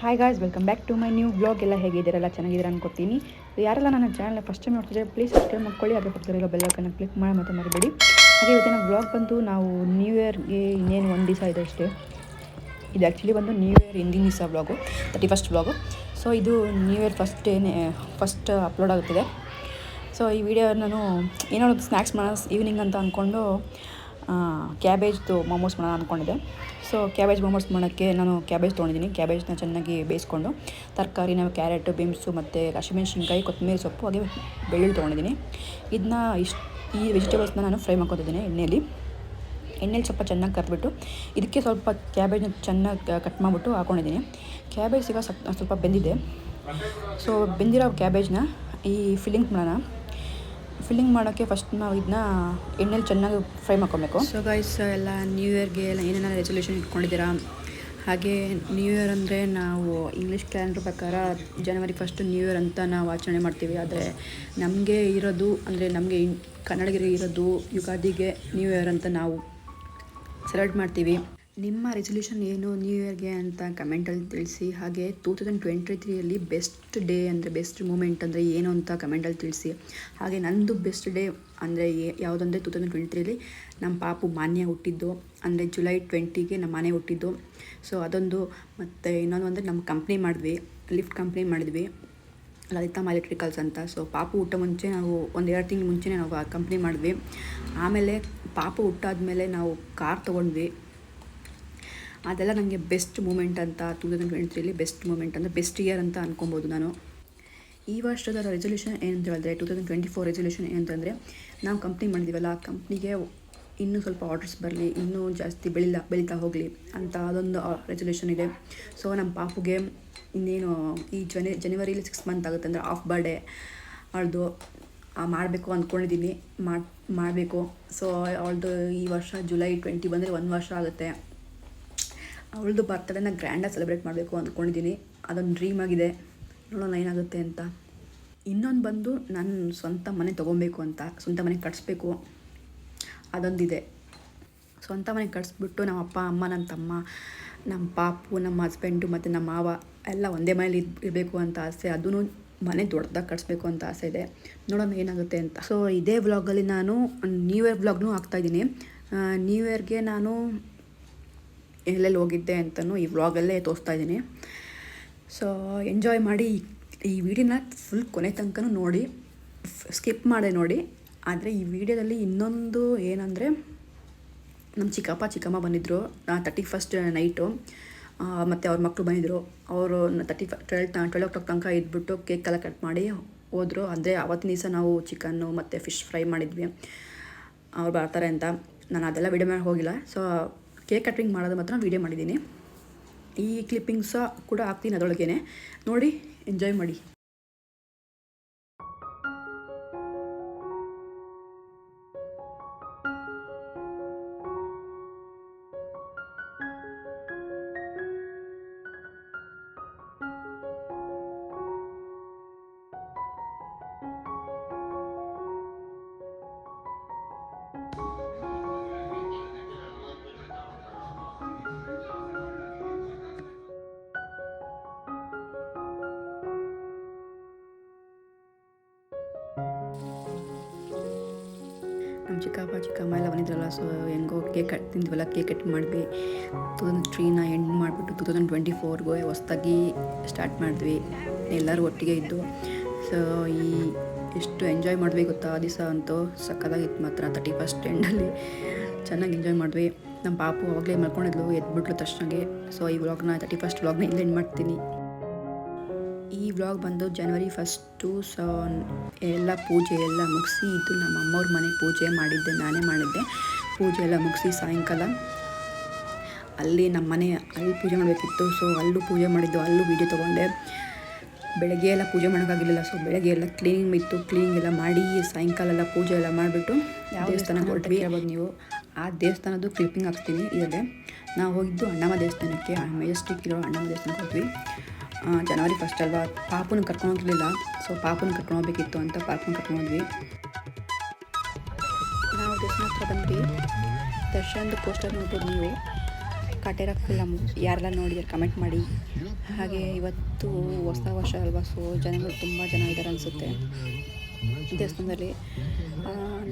Hi guys welcome back to my new blog ಎಲ್ಲ ಹೇಗಿದ್ದೀರಲ್ಲ ಚೆನ್ನಾಗಿದ್ದೀರ ಅನ್ಕೊತೀನಿ. ಯಾರೆಲ್ಲ ನನ್ನ ಚಾನಲ್ನ ಫಸ್ಟ್ ಟೈಮ್ ನೋಡ್ತಿದ್ರೆ ಪ್ಲೀಸ್ ಸಬ್ಸ್ಕ್ರೈಬ್ ಮಾಡ್ಕೊಳ್ಳಿ. ಹಾಗೆ ಬೆಲ್ ಬೆಲ್ಲಕ್ಕನ್ನು ಕ್ಲಿಕ್ ಮಾಡಿ ಮತ್ತೆ ಮರಿಬೇಡಿ. ಹಾಗೆ ಇವತ್ತಿನ ಬ್ಲಾಗ್ ಬಂದು ನಾವು ನ್ಯೂ ಇಯರ್ಗೆ ಇನ್ನೇನು ಒಂದು ದಿವಸ ಇದೆ ಅಷ್ಟೇ. ಇದು ಆ್ಯಕ್ಚುಲಿ ಬಂದು ನ್ಯೂ ಇಯರ್ ಹಿಂದಿನ ದಿವಸ blog thirty first blog so ಇದು ನ್ಯೂ ಇಯರ್ ಫಸ್ಟ್ ಡೇನೇ ಫಸ್ಟ್ ಅಪ್ಲೋಡ್ ಆಗುತ್ತಿದೆ. ಸೊ ಈ ವಿಡಿಯೋ ನಾನು ಏನೋ ಸ್ನ್ಯಾಕ್ಸ್ ಮಾಡೋಣ ಈವ್ನಿಂಗ್ ಅಂತ ಅಂದ್ಕೊಂಡು ಕ್ಯಾಬೇಜ್ದು ಮೋಮೋಸ್ ಮಾಡೋಣ ಅಂದ್ಕೊಂಡಿದ್ದೆ ಸೊ ಕ್ಯಾಬೇಜ್ ಮೋಮೋಸ್ ಮಾಡೋಕ್ಕೆ ನಾನು ಕ್ಯಾಬೇಜ್ ತೊಗೊಂಡಿದ್ದೀನಿ. ಕ್ಯಾಬೇಜ್ನ ಚೆನ್ನಾಗಿ ಬೇಯಿಸ್ಕೊಂಡು ತರಕಾರಿನ ಕ್ಯಾರೆಟು ಬೀನ್ಸು ಮತ್ತು ಹಸಿಮೆಣ್ಸಿನ್ಕಾಯಿ ಕೊತ್ತಂಬರಿ ಸೊಪ್ಪು ಹಾಗೆ ಬೆಳ್ಳುಳ್ಳಿ ತೊಗೊಂಡಿದ್ದೀನಿ. ಇದನ್ನ ಇಷ್ಟು, ಈ ವೆಜಿಟೇಬಲ್ಸ್ನ ನಾನು ಫ್ರೈ ಮಾಡ್ಕೊತಿದ್ದೀನಿ ಎಣ್ಣೆಯಲ್ಲಿ ಎಣ್ಣೆಲಿ ಸ್ವಲ್ಪ ಚೆನ್ನಾಗಿ ಕರೆದ್ಬಿಟ್ಟು ಇದಕ್ಕೆ ಸ್ವಲ್ಪ ಕ್ಯಾಬೇಜ್ನ ಚೆನ್ನಾಗಿ ಕಟ್ ಮಾಡಿಬಿಟ್ಟು ಹಾಕ್ಕೊಂಡಿದ್ದೀನಿ ಕ್ಯಾಬೇಜ್ ಈಗ ಸ್ವಲ್ಪ ಬೆಂದಿದೆ. ಸೊ ಬೆಂದಿರೋ ಕ್ಯಾಬೇಜ್ನ ಈ ಫಿಲ್ಲಿಂಗ್ ಮಾಡೋಣ. ಫಿಲ್ಲಿಂಗ್ ಮಾಡೋಕ್ಕೆ ಫಸ್ಟ್ ನಾವು ಇದನ್ನ ಎಣ್ಣೆಲಿ ಚೆನ್ನಾಗಿ ಫ್ರೈ ಮಾಡ್ಕೊಬೇಕು. ಸೊ ಗೈಸ್ ಎಲ್ಲ ನ್ಯೂ ಇಯರ್ಗೆ ಎಲ್ಲ ಏನೇನೋ ರೆಸೊಲ್ಯೂಷನ್ ಇಟ್ಕೊಂಡಿದ್ದೀರಾ? ಹಾಗೆ ನ್ಯೂ ಇಯರ್ ಅಂದರೆ ನಾವು ಇಂಗ್ಲೀಷ್ ಕ್ಯಾಲೆಂಡರ್ ಪ್ರಕಾರ ಜನವರಿ ಫಸ್ಟ್ ನ್ಯೂ ಇಯರ್ ಅಂತ ನಾವು ಆಚರಣೆ ಮಾಡ್ತೀವಿ. ಆದರೆ ನಮಗೆ ಇರೋದು ಅಂದರೆ ನಮಗೆ ಕನ್ನಡಿಗರಿಗೆ ಇರೋದು ಯುಗಾದಿಗೆ ನ್ಯೂ ಇಯರ್ ಅಂತ ನಾವು ಸೆಲೆಬ್ರೇಟ್ ಮಾಡ್ತೀವಿ. ನಿಮ್ಮ ರೆಸೊಲ್ಯೂಷನ್ ಏನು ನ್ಯೂ ಇಯರ್ಗೆ ಅಂತ ಕಮೆಂಟಲ್ಲಿ ತಿಳಿಸಿ, ಹಾಗೆ ಟೂ ತೌಸಂಡ್ ಟ್ವೆಂಟಿ ತ್ರೀಯಲ್ಲಿ ಬೆಸ್ಟ್ ಡೇ ಅಂದರೆ ಬೆಸ್ಟ್ ಮೂಮೆಂಟ್ ಅಂದರೆ ಏನು ಅಂತ ಕಮೆಂಟಲ್ಲಿ ತಿಳಿಸಿ. ಹಾಗೆ ನಂದು ಬೆಸ್ಟ್ ಡೇ ಅಂದರೆ ಯಾವುದಂದರೆ ಟೂ ತೌಸಂಡ್ ಟ್ವೆಂಟಿ ತ್ರೀಲಿ ನಮ್ಮ ಪಾಪು ಮಾನ್ಯ ಹುಟ್ಟಿದ್ದು, ಅಂದರೆ ಜುಲೈ ಟ್ವೆಂಟಿಗೆ ನಮ್ಮ ಮನೆ ಹುಟ್ಟಿದ್ದು. ಸೊ ಅದೊಂದು ಮತ್ತು ಇನ್ನೊಂದು ಅಂದರೆ ನಮ್ಮ ಕಂಪ್ನಿ ಮಾಡಿದ್ವಿ ಲಿಫ್ಟ್ ಕಂಪ್ನಿ ಮಾಡಿದ್ವಿ ಲಲಿತಮ್ಮ ಎಲೆಕ್ಟ್ರಿಕಲ್ಸ್ ಅಂತ. ಸೊ ಪಾಪು ಹುಟ್ಟ ಮುಂಚೆ ನಾವು ಒಂದು ಎರಡು ತಿಂಗಳು ಮುಂಚೆನೇ ನಾವು ಆ ಕಂಪ್ನಿ ಮಾಡಿದ್ವಿ. ಆಮೇಲೆ ಪಾಪು ಹುಟ್ಟಾದ ಮೇಲೆ ನಾವು ಕಾರ್ ತೊಗೊಂಡ್ವಿ. ಅದೆಲ್ಲ ನನಗೆ ಬೆಸ್ಟ್ ಮೂಮೆಂಟ್ ಅಂತ two thousand twenty best moment ಅಂತ ಬೆಸ್ಟ್ ಇಯರ್ ಅಂತ ಅನ್ಕೊಬೋದು ನಾನು. ಈ ವರ್ಷದ ರೆಸೊಲ್ಯೂಷನ್ ಏನಂತ ಹೇಳಿದ್ರೆ two thousand twenty four resolution ಏನಂತಂದರೆ ನಾವು ಕಂಪ್ನಿ ಮಾಡಿದ್ದೀವಲ್ಲ ಆ ಕಂಪ್ನಿಗೆ ಇನ್ನೂ ಸ್ವಲ್ಪ ಆರ್ಡರ್ಸ್ ಬರಲಿ, ಇನ್ನೂ ಜಾಸ್ತಿ ಬೆಳಿಲ್ಲ, ಬೆಳೀತಾ ಹೋಗಲಿ ಅಂತ ಅದೊಂದು ರೆಸೊಲ್ಯೂಷನ್ ಇದೆ. ಸೊ ನಮ್ಮ ಪಾಪುಗೆ ಇನ್ನೇನು ಈ ಜನ ಜನವರಿಲಿ ಸಿಕ್ಸ್ ಮಂತ್ ಆಗುತ್ತೆ ಅಂದರೆ ಆಫ್ ಬರ್ಡೇ ಅವಳದು ಮಾಡಬೇಕು ಅಂದ್ಕೊಂಡಿದ್ದೀನಿ ಮಾಡಿ, ಮಾಡಬೇಕು. ಸೊ ಅವಳದು ಈ ವರ್ಷ ಜುಲೈ ಟ್ವೆಂಟಿ ಬಂದರೆ ಒಂದು ವರ್ಷ ಆಗುತ್ತೆ. ಅವಳದು ಬರ್ತಡೇನ ಗ್ರ್ಯಾಂಡಾಗಿ ಸೆಲೆಬ್ರೇಟ್ ಮಾಡಬೇಕು ಅಂದ್ಕೊಂಡಿದ್ದೀನಿ ಅದೊಂದು ಡ್ರೀಮ್ ಆಗಿದೆ. ನೋಡೋಣ ಏನಾಗುತ್ತೆ ಅಂತ. ಇನ್ನೊಂದು ಬಂದು ನಾನು ಸ್ವಂತ ಮನೆ ತೊಗೊಬೇಕು ಅಂತ, ಸ್ವಂತ ಮನೆ ಕಟ್ಸ್ಬೇಕು. ಅದೊಂದಿದೆ. ಸ್ವಂತ ಮನೆ ಕಟ್ಸ್ಬಿಟ್ಟು ನಮ್ಮ ಅಪ್ಪ, ಅಮ್ಮ ನನ್ನ ತಮ್ಮ ನಮ್ಮ ಪಾಪು ನಮ್ಮ ಹಸ್ಬೆಂಡು ಮತ್ತು ನಮ್ಮ ಮಾವ ಎಲ್ಲ ಒಂದೇ ಮನೇಲಿ ಇರಬೇಕು ಅಂತ ಆಸೆ. ಅದೂ ಮನೆ ದೊಡ್ಡದಾಗಿ ಕಟ್ಸ್ಬೇಕು ಅಂತ ಆಸೆ ಇದೆ. ನೋಡೋಣ ಏನಾಗುತ್ತೆ ಅಂತ. ಸೊ ಇದೇ ವ್ಲಾಗಲ್ಲಿ ನಾನು ನ್ಯೂ ಇಯರ್ ವ್ಲಾಗ್ನೂ ಹಾಕ್ತಾಯಿದ್ದೀನಿ ನ್ಯೂ ಇಯರ್ಗೆ ನಾನು ಎಲ್ಲೆಲ್ಲಿ ಹೋಗಿದ್ದೆ ಅಂತಲೂ ಈ ವ್ಲಾಗಲ್ಲೇ ತೋರಿಸ್ತಾ ಇದ್ದೀನಿ. ಸೊ ಎಂಜಾಯ್ ಮಾಡಿ ಈ ವಿಡಿಯೋನ ಫುಲ್ ಕೊನೆ ತನಕನೂ ನೋಡಿ ಸ್ಕಿಪ್ ಮಾಡಿ ನೋಡಿ. ಆದರೆ ಈ ವಿಡಿಯೋದಲ್ಲಿ ಇನ್ನೊಂದು ಏನಂದರೆ, ನಮ್ಮ ಚಿಕ್ಕಪ್ಪ ಚಿಕ್ಕಮ್ಮ ಬಂದಿದ್ದರು ತರ್ಟಿ ಫಸ್ಟ್ ನೈಟು ಮತ್ತು ಅವ್ರ ಮಕ್ಕಳು ಬಂದಿದ್ದರು ಅವರು ತರ್ಟಿ ಫ ಟ್ವೆಲ್ ಟ್ವೆಲ್ ಓ ಕ್ಲಾಕ್ ತನಕ ಇದ್ಬಿಟ್ಟು ಕೇಕ್ ಎಲ್ಲ ಕಟ್ ಮಾಡಿ ಹೋದರು. ಅಂದರೆ ಆವತ್ತಿನ ದಿವಸ ನಾವು ಚಿಕನ್ನು ಮತ್ತು ಫಿಶ್ ಫ್ರೈ ಮಾಡಿದ್ವಿ. ಅವ್ರು ಬರ್ತಾರೆ ಅಂತ. ನಾನು ಅದೆಲ್ಲ ವಿಡಿಯೋ ಮಾಡಿ ಹೋಗಿಲ್ಲ. ಸೊ ಕೇಕ್ ಕಟ್ಟಿಂಗ್ ಮಾಡೋದು ಮಾತ್ರ ವೀಡಿಯೋ ಮಾಡಿದ್ದೀನಿ. ಈ ಕ್ಲಿಪ್ಪಿಂಗ್ಸ ಕೂಡ ಹಾಕ್ತೀನಿ ಅದರೊಳಗೇನೆ. ನೋಡಿ ಎಂಜಾಯ್ ಮಾಡಿ. ನಮ್ಮ ಚಿಕ್ಕಪ್ಪ, ಚಿಕ್ಕಮ್ಮ ಎಲ್ಲ ಬಂದಿದ್ರಲ್ಲ ಸೊ ಹೆಂಗೋ ಕೇಕ್ ಕಟ್ ತಿಂದ್ವಲ್ಲ ಕೇಕ್ ಕಟ್ ಮಾಡಿದ್ವಿ. ಟೂ ತೌಸಂಡ್ ತ್ರೀನ ಎಂಡ್ ಮಾಡಿಬಿಟ್ಟು ಟೂ ತೌಸಂಡ್ ಟ್ವೆಂಟಿ ಫೋರ್ಗೆ ಹೊಸ್ದಾಗಿ ಸ್ಟಾರ್ಟ್ ಮಾಡಿದ್ವಿ. ಎಲ್ಲರೂ ಒಟ್ಟಿಗೆ ಇದ್ದು. ಸೊ ಈ ಎಷ್ಟು ಎಂಜಾಯ್ ಮಾಡಿದ್ವಿ ಗೊತ್ತಾ? ಆ ದಿವಸ ಅಂತೂ ಸಕ್ಕದಾಗಿತ್ತು ಮಾತ್ರ. ತರ್ಟಿ ಫಸ್ಟ್ ಎಂಡಲ್ಲಿ ಚೆನ್ನಾಗಿ ಎಂಜಾಯ್ ಮಾಡಿದ್ವಿ. ನಮ್ಮ ಪಾಪು ಅವಾಗಲೇ ಮಲ್ಕೊಂಡಿದ್ಲು, ಎದ್ಬಿಟ್ಲು ತಕ್ಷಣಗೆ ಸೊ ಈ ವ್ಲಾಗ್ನ ತರ್ಟಿ ಫಸ್ಟ್ ವ್ಲಾಗ್ನ ಇಲ್ಲಿ ಎಂಡ್ ಮಾಡ್ತೀನಿ. ಈ ವ್ಲಾಗ್ ಬಂದು ಜನವರಿ ಫಸ್ಟು ಸೊ ಎಲ್ಲ ಪೂಜೆ ಎಲ್ಲ ಮುಗಿಸಿ ಇದು ನಮ್ಮ ಅಮ್ಮವ್ರ ಮನೆ ಪೂಜೆ ಮಾಡಿದ್ದೆ ನಾನೇ ಮಾಡಿದ್ದೆ. ಪೂಜೆ ಎಲ್ಲ ಮುಗಿಸಿ ಸಾಯಂಕಾಲ ಅಲ್ಲಿ ನಮ್ಮ ಮನೆ ಅಲ್ಲಿ ಪೂಜೆ ಮಾಡಬೇಕಿತ್ತು ಸೊ ಅಲ್ಲೂ ಪೂಜೆ ಮಾಡಿದ್ದು ಅಲ್ಲೂ ವೀಡಿಯೋ ತೊಗೊಂಡೆ. ಬೆಳಗ್ಗೆ ಎಲ್ಲ ಪೂಜೆ ಮಾಡೋಕ್ಕಾಗಿರಲಿಲ್ಲ ಸೊ ಬೆಳಗ್ಗೆ ಎಲ್ಲ ಕ್ಲೀನಿಂಗ್ ಇತ್ತು ಕ್ಲೀನಿಂಗ್ ಎಲ್ಲ ಮಾಡಿ ಸಾಯಂಕಾಲ ಎಲ್ಲ ಪೂಜೆ ಎಲ್ಲ ಮಾಡಿಬಿಟ್ಟು ದೇವಸ್ಥಾನ ಹೊರಟ್ವಿ ನೀವು? ಆ ದೇವಸ್ಥಾನದ್ದು ಕ್ಲಿಪ್ಪಿಂಗ್ ಹಾಕ್ತೀನಿ ಇದರಲ್ಲಿ ನಾವು ಹೋಗಿದ್ದು ಅಣ್ಣಮ್ಮ ದೇವಸ್ಥಾನಕ್ಕೆ ಮೆಜೆಸ್ಟಿಕ್ ಇರೋ ಅಣ್ಣಮ್ಮ ದೇವಸ್ಥಾನಕ್ಕೆ ಹೋದ್ವಿ. ಜನವರಿ ಫಸ್ಟ್ ಅಲ್ವಾ? ಪಾಪುನ ಕರ್ಕೊಂಡು ಹೋಗಿರಲಿಲ್ಲ ಸೊ ಪಾಪುನ ಕರ್ಕೊಂಡು ಹೋಗ್ಬೇಕಿತ್ತು ಅಂತ ಪಾಪುನ ಕರ್ಕೊಂಡು ಹೋದ್ವಿ. ನಾವು ದರ್ಶನ ಹತ್ರ ಬಂದ್ವಿ. ದರ್ಶನದ ಪೋಸ್ಟರ್ ನೋಡ್ಬೋದು ನೀವು? ಕಟೇರ ಫಿಲಮ್ ಯಾರೆಲ್ಲ ನೋಡಿದ್ರೆ? ಕಮೆಂಟ್ ಮಾಡಿ. ಹಾಗೆ ಇವತ್ತು ಹೊಸ ವರ್ಷ ಅಲ್ವಾ? ಸೊ ಜನಗಳು ತುಂಬ ಜನ ಇದ್ದಾರೆ ಅನಿಸುತ್ತೆ. ದೇವಸ್ಥಾನದಲ್ಲಿ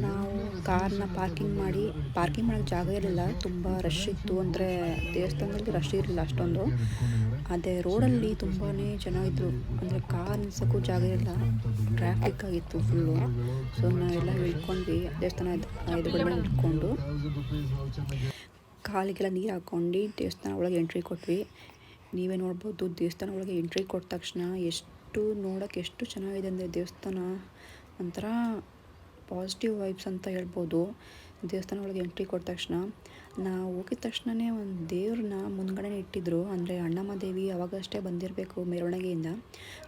ನಾವು ಕಾರ್ನ ಪಾರ್ಕಿಂಗ್ ಮಾಡಿ ಪಾರ್ಕಿಂಗ್ ಮಾಡೋಕ್ಕೆ ಜಾಗ ಇರಲಿಲ್ಲ, ತುಂಬ ರಶ್ ಇತ್ತು. ಅಂದರೆ ದೇವಸ್ಥಾನದಲ್ಲಿ ರಶ್ ಇರಲಿಲ್ಲ ಅಷ್ಟೊಂದು. ಅದೇ ರೋಡಲ್ಲಿ ತುಂಬಾ ಜನ ಇದ್ದರು ಅಂದರೆ ಕಾರ್ ನಿಲ್ಸೋಕ್ಕೂ ಜಾಗ ಇರಲಿಲ್ಲ. ಟ್ರಾಫಿಕ್ ಆಗಿತ್ತು ಫುಲ್ಲು ಸೊ ನಾವೆಲ್ಲ ಇಳ್ಕೊಂಡ್ವಿ. ದೇವಸ್ಥಾನ ಎದುರುಗಡೆ ಇಟ್ಕೊಂಡು. ಕಾಲಿಗೆಲ್ಲ ನೀರು ಹಾಕ್ಕೊಂಡು ದೇವಸ್ಥಾನ ಒಳಗೆ ಎಂಟ್ರಿ ಕೊಟ್ವಿ. ನೀವೇ ನೋಡ್ಬೋದು ದೇವಸ್ಥಾನ ಒಳಗೆ ಎಂಟ್ರಿ ಕೊಟ್ಟ ತಕ್ಷಣ ಎಷ್ಟು ನೋಡೋಕ್ಕೆ ಎಷ್ಟು ಚೆನ್ನಾಗಿದೆ ಅಂದರೆ ದೇವಸ್ಥಾನ. ಒಂಥರ ಪಾಸಿಟಿವ್ ವೈಬ್ಸ್ ಅಂತ ಹೇಳ್ಬೋದು. ದೇವಸ್ಥಾನ ಒಳಗೆ ಎಂಟ್ರಿ ಕೊಟ್ಟ ತಕ್ಷಣ ನಾವು ಹೋಗಿದ ತಕ್ಷಣವೇ ಒಂದು ದೇವ್ರನ್ನ ಮುಂದ್ಗಡೆನೇ ಇಟ್ಟಿದ್ರು. ಅಂದರೆ ಅಣ್ಣಮ್ಮ ದೇವಿ ಅವಾಗಷ್ಟೇ ಬಂದಿರಬೇಕು ಮೆರವಣಿಗೆಯಿಂದ.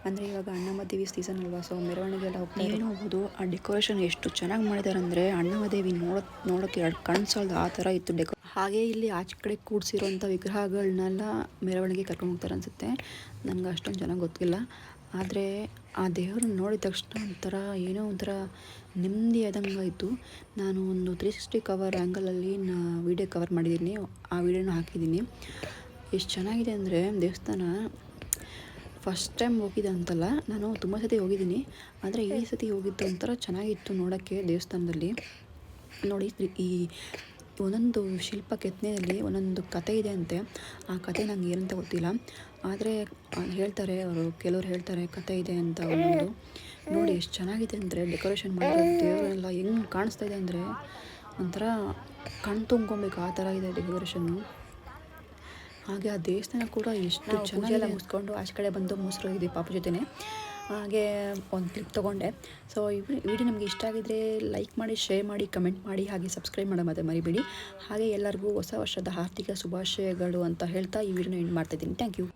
ಅಂದರೆ ಇವಾಗ ಅಣ್ಣಮ್ಮ ದೇವಿ ಸೀಸನ್ ಅಲ್ವಾ ಸೊ ಮೆರವಣಿಗೆ ಎಲ್ಲ ಹೋಗ್ತಾ ಹೋಗ್ಬೋದು ಆ ಡೆಕೋರೇಷನ್ ಎಷ್ಟು ಚೆನ್ನಾಗಿ ಮಾಡಿದ್ದಾರೆ ಅಂದರೆ ಅಣ್ಣಮ್ಮ ದೇವಿ ನೋಡೋ ನೋಡೋಕ್ಕೆ ಎರಡು ಕಣ್ಣು ಸಾಲದು ಆ ಥರ ಇತ್ತು ಡೆಕೋ ಹಾಗೆ ಇಲ್ಲಿ ಆಚೆ ಕಡೆ ಕೂಡಿಸಿರೋಂಥ ವಿಗ್ರಹಗಳನ್ನೆಲ್ಲ ಮೆರವಣಿಗೆ ಕರ್ಕೊಂಡು ಹೋಗ್ತಾರೆ ಅನಿಸುತ್ತೆ. ನನಗೆ ಅಷ್ಟೊಂದು ಚೆನ್ನಾಗಿ ಗೊತ್ತಿಲ್ಲ. ಆದರೆ ಆ ದೇವ್ರನ್ನ ನೋಡಿದ ತಕ್ಷಣ ಒಂಥರ ಏನೋ ಒಂಥರ ನೆಮ್ಮದಿ ಆದಂಗಾಯಿತು ನಾನು ಒಂದು ತ್ರೀ ಸಿಕ್ಸ್ಟಿ ಕವರ್ ಆ್ಯಂಗಲಲ್ಲಿ ನಾ ವೀಡಿಯೋ ಕವರ್ ಮಾಡಿದ್ದೀನಿ. ಆ ವೀಡಿಯೋನ ಹಾಕಿದ್ದೀನಿ. ಎಷ್ಟು ಚೆನ್ನಾಗಿದೆ ಅಂದರೆ ದೇವಸ್ಥಾನ ಫಸ್ಟ್ ಟೈಮ್ ಹೋಗಿದೆ ಅಂತಲ್ಲ, ನಾನು ತುಂಬ ಸತಿ ಹೋಗಿದ್ದೀನಿ. ಆದರೆ ಈ ಸತಿ ಹೋಗಿದ್ದು ಒಂಥರ ಚೆನ್ನಾಗಿತ್ತು ನೋಡೋಕ್ಕೆ ದೇವಸ್ಥಾನದಲ್ಲಿ. ನೋಡಿ, ಈ ಒಂದೊಂದು ಶಿಲ್ಪ ಕೆತ್ತನೆಯಲ್ಲಿ ಒಂದೊಂದು ಕತೆ ಇದೆ ಅಂತೆ. ಆ ಕತೆ ನಂಗೆ ಏನಂತ ಗೊತ್ತಿಲ್ಲ. ಆದರೆ ಹೇಳ್ತಾರೆ ಅವರು ಕೆಲವರು ಹೇಳ್ತಾರೆ ಕತೆ ಇದೆ ಅಂತ ಒಂದೊಂದು. ನೋಡಿ ಎಷ್ಟು ಚೆನ್ನಾಗಿದೆ ಅಂದರೆ ಡೆಕೋರೇಷನ್ ಮಾಡಿರೋ ದೇವರೆಲ್ಲ ಹೆಂಗೆ ಕಾಣಿಸ್ತಾ ಇದೆ ಅಂದರೆ ಒಂಥರ ಕಣ್ ತುಂಬ್ಕೊಬೇಕು ಆ ಥರ ಇದೆ ಡೆಕೋರೇಷನ್ನು. ಹಾಗೆ ಆ ದೇವಸ್ಥಾನ ಕೂಡ ಎಷ್ಟು ಚೆನ್ನಾಗಿ ಮುಗಿಸ್ಕೊಂಡು ಆಚೆ ಕಡೆ ಬಂದು ಮೊಸರು ಇದೆ ಪಾಪ ಜೊತೆನೆ. ಹಾಗೆ ಒಂದು ಕ್ಲಿಪ್ ತೊಗೊಂಡೆ. ಸೊ ಈ ವಿಡಿಯೋ ನಿಮಗೆ ಇಷ್ಟ ಆಗಿದ್ರೆ ಲೈಕ್ ಮಾಡಿ ಶೇರ್ ಮಾಡಿ ಕಮೆಂಟ್ ಮಾಡಿ, ಹಾಗೆ ಸಬ್ಸ್ಕ್ರೈಬ್ ಮಾಡೋ ಮತ್ತೆ ಮರಿಬೇಡಿ. ಹಾಗೆ ಎಲ್ಲರಿಗೂ ಹೊಸ ವರ್ಷದ ಆರ್ಥಿಕ ಶುಭಾಶಯಗಳು ಅಂತ ಹೇಳ್ತಾ ಈ ವಿಡಿಯೋನ ಎಂಡ್ ಮಾಡ್ತಾಯಿದ್ದೀನಿ ಥ್ಯಾಂಕ್ ಯು